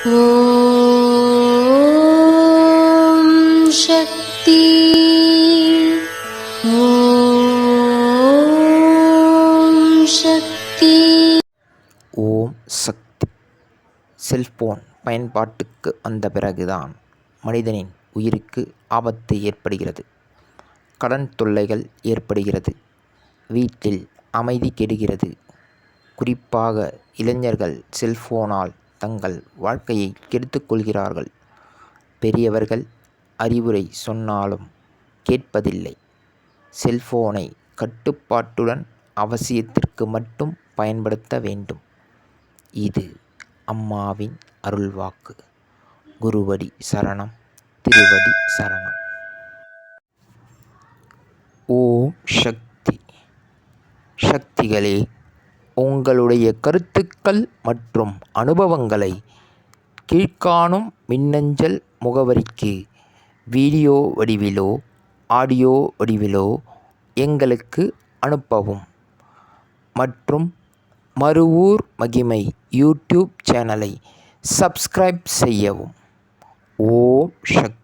சக்தி. ஓம் சக்தி. ஓம் சக்தி. Cellphone பயன்பாட்டுக்கு வந்த பிறகுதான் மனிதனின் உயிருக்கு ஆபத்து ஏற்படுகிறது. கடன் தொல்லைகள் ஏற்படுகிறது. வீட்டில் அமைதி கெடுகிறது. குறிப்பாக இளைஞர்கள் செல்ஃபோனால் தங்கள் வாழ்க்கையை கெடுத்துக்கொள்கிறார்கள் பெரியவர்கள் அறிவுரை சொன்னாலும் கேட்பதில்லை. செல்போனை கட்டுப்பாட்டுடன் அவசியத்திற்கு மட்டும் பயன்படுத்த வேண்டும். இது அம்மாவின் அருள்வாக்கு. குருவடி சரணம் திருவடி சரணம். ஓம் சக்தி. சக்திகளே உங்களுடைய கருத்துக்கள் மற்றும் அனுபவங்களை கீழ்காணும் மின்னஞ்சல் முகவரிக்கு வீடியோ வடிவிலோ ஆடியோ வடிவிலோ எங்களுக்கு அனுப்பவும். மற்றும் மறுவூர் மகிமை யூடியூப் சேனலை சப்ஸ்கிரைப் செய்யவும். ஓம் சக்தி.